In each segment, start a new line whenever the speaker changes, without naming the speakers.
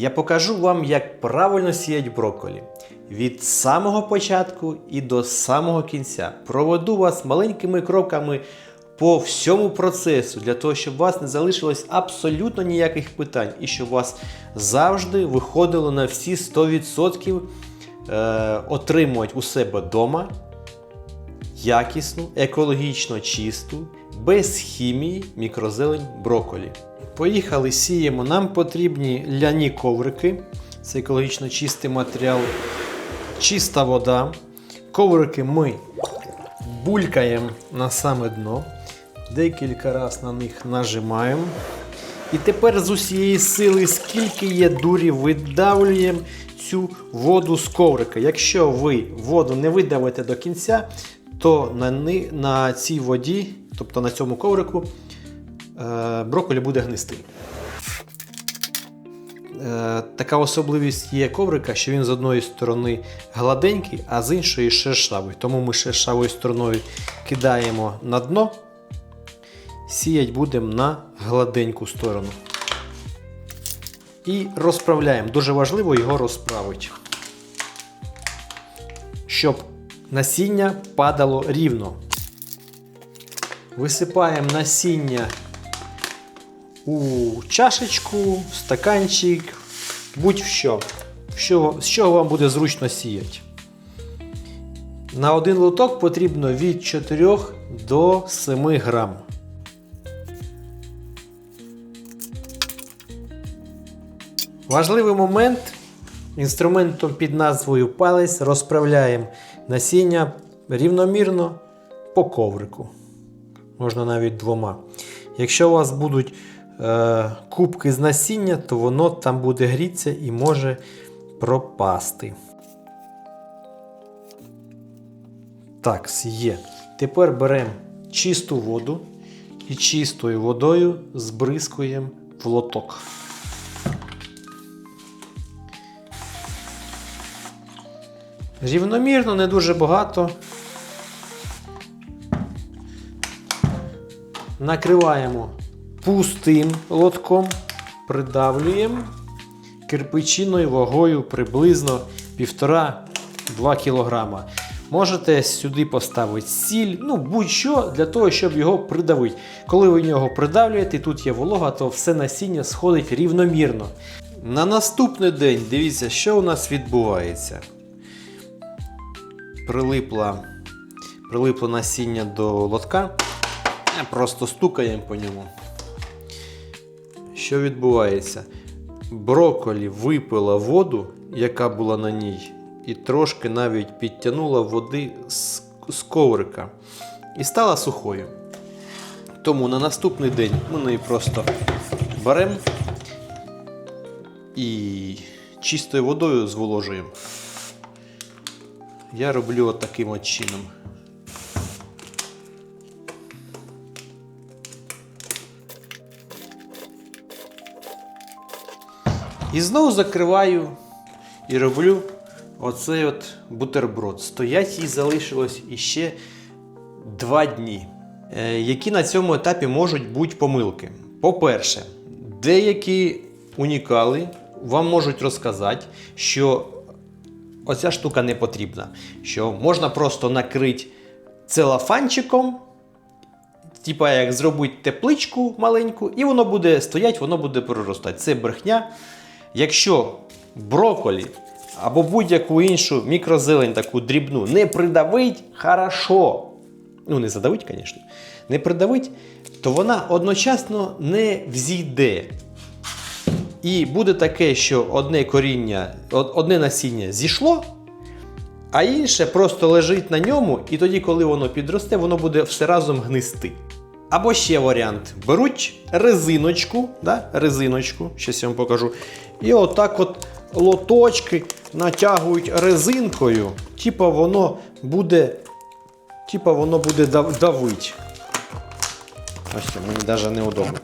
Я покажу вам, як правильно сіять брокколі. Від самого початку і до самого кінця. Проведу вас маленькими кроками по всьому процесу, для того, щоб у вас не залишилось абсолютно ніяких питань і щоб у вас завжди виходило на всі 100% е, отримувати у себе вдома якісну, екологічно чисту, без хімії мікрозелень брокколі. Поїхали, сіємо. Нам потрібні ляні коврики. Це екологічно чистий матеріал, чиста вода. Коврики ми булькаємо на саме дно. Декілька разів на них нажимаємо. І тепер з усієї сили, скільки є дурі, видавлюємо цю воду з коврика. Якщо ви воду не видавите до кінця, то на, на цій воді, тобто на цьому коврику, брокколі буде гнистий. Е, така особливість є коврика, що він з одної сторони гладенький, а з іншої шершавий. Тому ми шершавою стороною кидаємо на дно, сіять будемо на гладеньку сторону. І розправляємо. Дуже важливо його розправити. Щоб насіння падало рівно. Висипаємо насіння у чашечку, в стаканчик, будь-що. Що, з чого вам буде зручно сіяти. На один лоток потрібно від 4 до 7 грам. Важливий момент. Інструментом під назвою палець розправляємо насіння рівномірно по коврику. Можна навіть двома. Якщо у вас будуть кубки з насіння, то воно там буде грітися і може пропасти. Так, є. Тепер беремо чисту воду і чистою водою збризкуємо в лоток. Рівномірно, не дуже багато. Накриваємо пустим лотком, придавлюємо кирпичиною вагою приблизно 1,5-2 кг. Можете сюди поставити сіль, ну будь-що для того, щоб його придавити. Коли ви нього придавлюєте, тут є волога, то все насіння сходить рівномірно. На наступний день дивіться, що у нас відбувається. Прилипла, прилипло насіння до лотка. Просто стукаємо по ньому. Що відбувається? Броколі випила воду, яка була на ній, і трошки навіть підтягнула води з, з коврика і стала сухою. Тому на наступний день ми неї просто беремо і чистою водою зволожуємо. Я роблю от таким от чином. І знову закриваю і роблю оцей от бутерброд. Стоять їй залишилось іще 2 дні. Е, які на цьому етапі можуть бути помилки? По-перше, деякі унікали вам можуть розказати, що оця штука не потрібна. Що можна просто накрити целофанчиком, типа як зробити тепличку маленьку, і воно буде стояти, воно буде проростати. Це брехня. Якщо броколі або будь-яку іншу мікрозелень, таку дрібну, не придавить, хорошо. Ну, не задавить, звісно. Не придавить, то вона одночасно не взійде. І буде таке, що одне коріння, одне насіння зійшло, а інше просто лежить на ньому, і тоді, коли воно підросте, воно буде все разом гнисти. Або ще варіант: беруть резиночку, да, резиночку, щас я вам покажу. І отак от лоточки натягують резинкою, типа воно буде, типа воно буде давить. Ось мені навіть неудобно.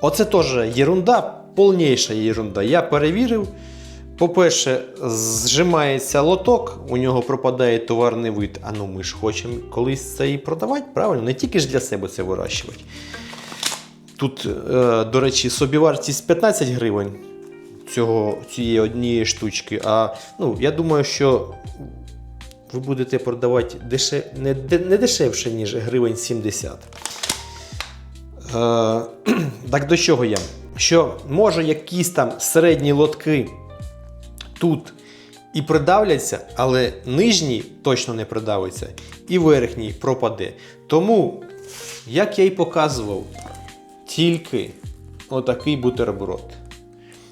Оце теж єрунда, повніша єрунда. Я перевірив. По-перше, зжимається лоток, у нього пропадає товарний вид. А ну ми ж хочемо колись це і продавати, правильно? Не тільки ж для себе це вирощувати. Тут, е, до речі, собівартість 15 гривень. цього, цієї однієї штучки. А ну, я думаю, що ви будете продавати деше... не, не дешевше, ніж гривень 70. Е, так до чого я? Що може якісь там середні лотки тут і придавляться, але нижній точно не придавиться, і верхній пропаде. Тому, як я і показував, тільки отакий бутерброд.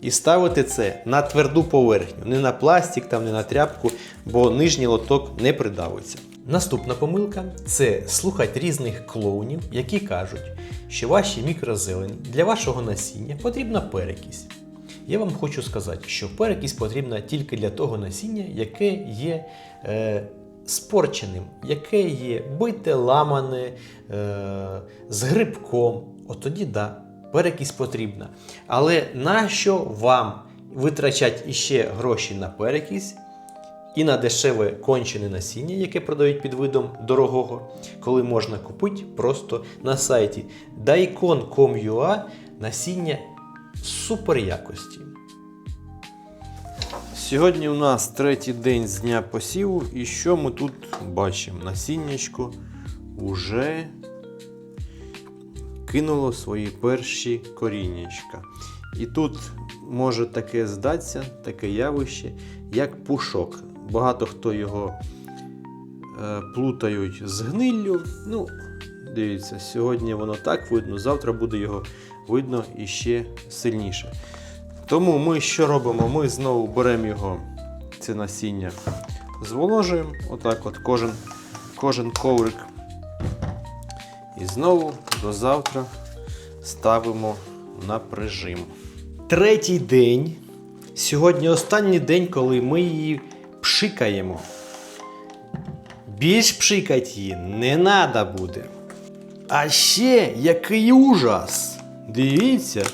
І ставити це на тверду поверхню, не на пластик, там, не на тряпку, бо нижній лоток не придавиться. Наступна помилка це слухати різних клоунів, які кажуть, що ваші мікрозелені для вашого насіння потрібна перекись. Я вам хочу сказати, що перекись потрібна тільки для того насіння, яке є е, спорченим, яке є бите, ламане, е, з грибком. От тоді да, перекись потрібна. Але нащо вам витрачати іще гроші на перекись і на дешеве кончене насіння, яке продають під видом дорогого, коли можна купити просто на сайті daikon.com.ua насіння супер якості. Сьогодні у нас третій день з дня посіву, і що ми тут бачимо? Насіннячко уже кинуло свої перші коріннячка. І тут може таке здатися, таке явище, як пушок. Багато хто його е, плутають з гниллю. Ну, дивіться, сьогодні воно так видно, завтра буде його видно іще сильніше. Тому ми що робимо? Ми знову беремо його, це насіння, зволожуємо, отак от кожен, кожен коврик. І знову до завтра ставимо на прижим. Третій день. Сьогодні останній день, коли ми її пшикаємо. Більш пшикати її не треба буде. А ще який ужас! Дивіться.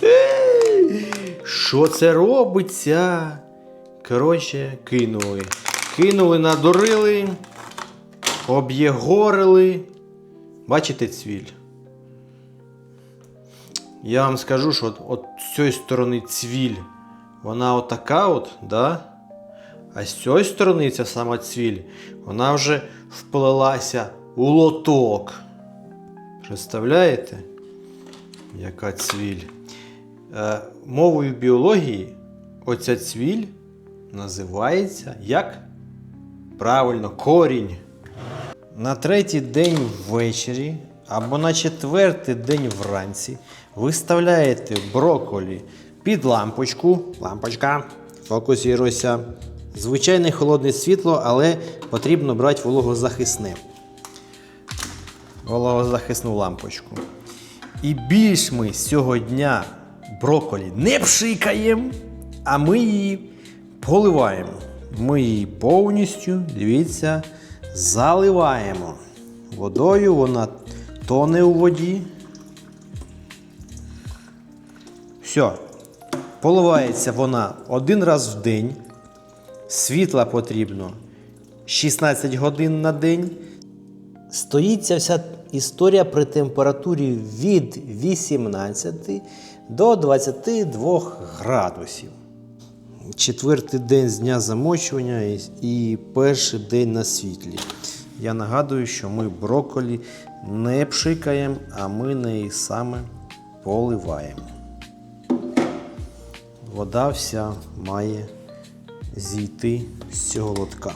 Що це робиться? Коротше, кинули. Кинули, надурили, об'єгорили. Бачите цвіль? Я вам скажу, що от, от з цієї сторони цвіль, вона отака от, да? А з цієї сторони ця сама цвіль, вона вже вплелася у лоток. Представляєте? Яка цвіль? Е, мовою біології оця цвіль називається як? Правильно, корінь. На третій день ввечері або на четвертий день вранці виставляєте брокколі під лампочку. Лампочка, фокусіруйся. Звичайне холодне світло, але потрібно брати вологозахисне. Вологозахисну лампочку. І більш ми дня брокколі не пшикаємо, а ми її поливаємо. Ми її повністю, дивіться, заливаємо. Водою вона тоне у воді. Все. Поливається вона один раз в день. Світла потрібно 16 годин на день. Стоїть ця вся історія при температурі від 18 до 22 градусів. Четвертий день з дня замочування і, перший день на світлі. Я нагадую, що ми брокколі не пшикаємо, а ми неї саме поливаємо. Вода вся має зійти з цього лотка.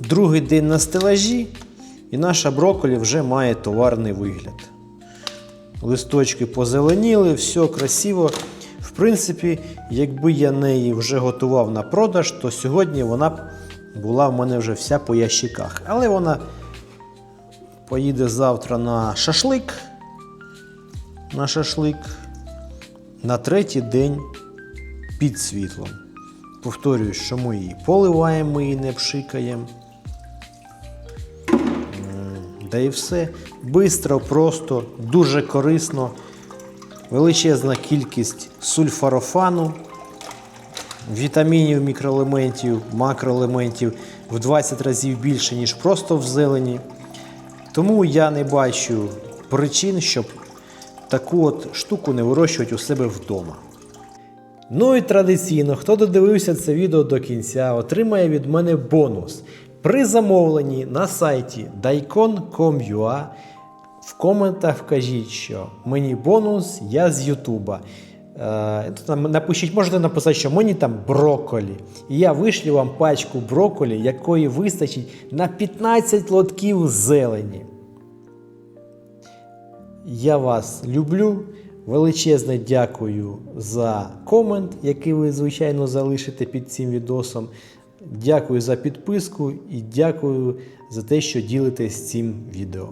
Другий день на стелажі, і наша брокколі вже має товарний вигляд. Листочки позеленіли, все красиво. В принципі, якби я неї вже готував на продаж, то сьогодні вона б була в мене вже вся по ящиках. Але вона поїде завтра на шашлик. На шашлик на третій день під світлом. Повторюю, що ми її поливаємо, ми її не пшикаємо. Да і все. Бистро, просто, дуже корисно. Величезна кількість сульфарофану, вітамінів, мікроелементів, макроелементів в 20 разів більше, ніж просто в зелені. Тому я не бачу причин, щоб таку от штуку не вирощувати у себе вдома. Ну і традиційно, хто додивився це відео до кінця, отримає від мене бонус. При замовленні на сайті daikon.com.ua в коментах вкажіть, що мені бонус, я з Ютуба. Е, напишіть, можете написати, що мені там брокколі. І я вишлю вам пачку брокколі, якої вистачить на 15 лотків зелені. Я вас люблю. Величезне дякую за комент, який ви, звичайно, залишите під цим відосом. Дякую за підписку і дякую за те, що ділитесь цим відео.